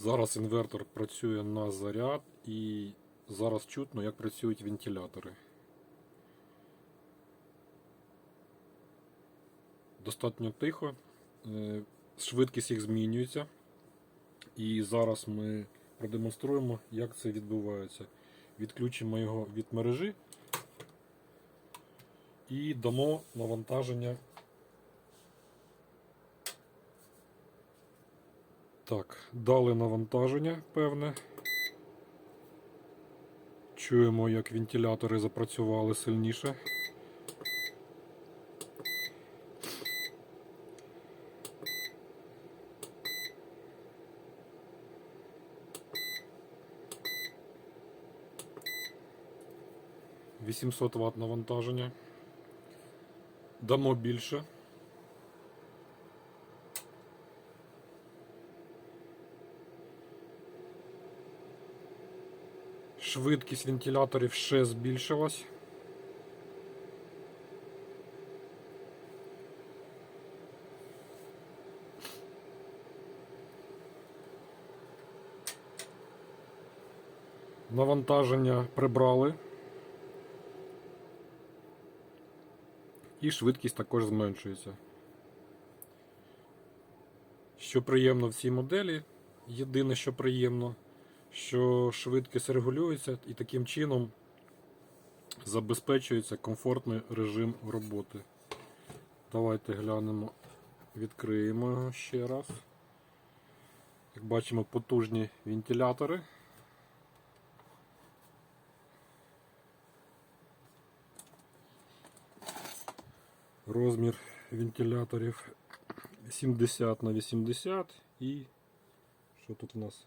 Зараз інвертор працює на заряд і зараз чутно, як працюють вентилятори. Достатньо тихо, е, швидкість їх змінюється. І зараз ми продемонструємо, як це відбувається. Відключимо його від мережі і дамо навантаження. Так, дали навантаження певне. Чуємо, як вентилятори запрацювали сильніше. Вісімсот Вт навантаження. Дамо більше. Швидкість вентиляторів ще збільшилась. Навантаження прибрали. І швидкість також зменшується. Що приємно в цій моделі, єдине, що приємно, що швидкість регулюється і таким чином забезпечується комфортний режим роботи. Давайте глянемо, відкриємо його ще раз. Як бачимо, потужні вентилятори. Розмір вентиляторів 70 на 80 і що тут у нас?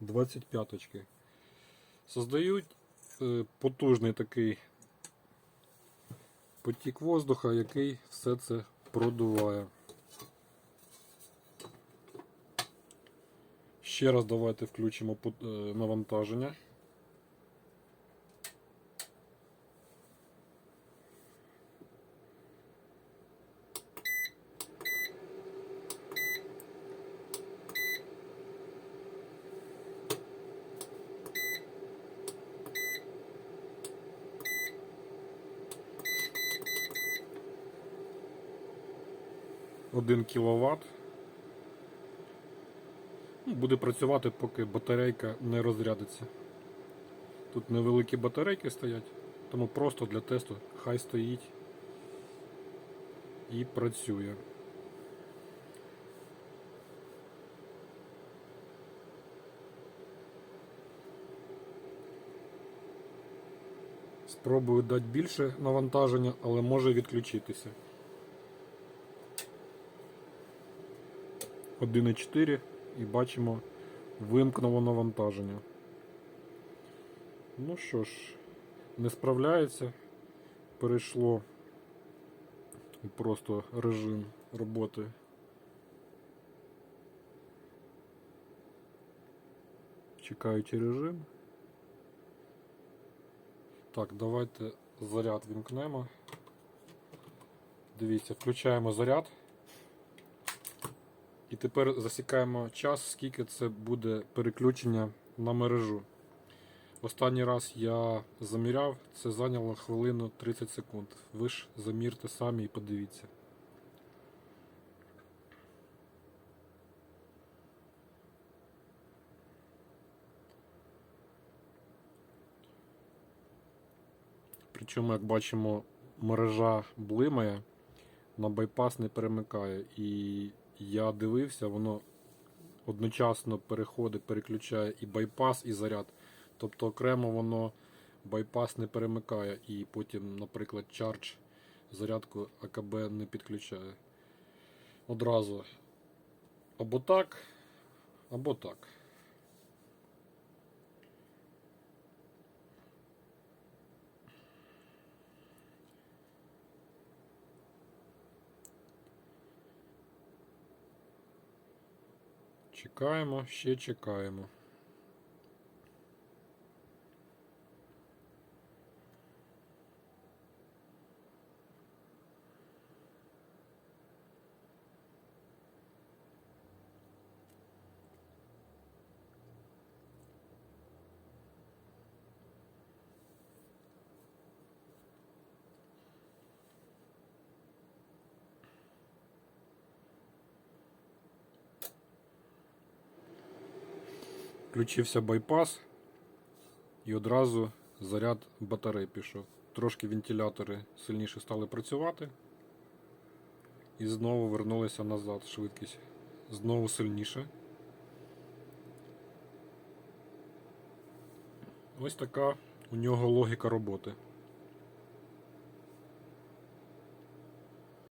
25 очки. Создають е, потужний такий потік воздуха, який все це продуває. Ще раз давайте включимо е, навантаження. Один кВт. Ну, Буде працювати, поки батарейка не розрядиться. Тут невеликі батарейки стоять, тому просто для тесту хай стоїть і працює. Спробую дати більше навантаження, але може відключитися. 1,4 і бачимо вимкнуло навантаження. Ну що ж, не справляється. Перейшло просто режим роботи. Чекаючи режим. Так, давайте заряд вімкнемо. Дивіться, включаємо заряд. І тепер засікаємо час, скільки це буде переключення на мережу. Останній раз я заміряв, це зайняло хвилину 30 секунд. Ви ж замірте самі і подивіться. Причому, як бачимо, мережа блимає, на байпас не перемикає. І я дивився, воно одночасно переходить, переключає і байпас, і заряд. Тобто окремо воно байпас не перемикає і потім, наприклад, чардж зарядку АКБ не підключає. Одразу або так, або так. Чекаємо, ще чекаємо. Включився байпас і одразу заряд батарей пішов. Трошки вентилятори сильніше стали працювати. І знову вернулися назад швидкість. Знову сильніше. Ось така у нього логіка роботи.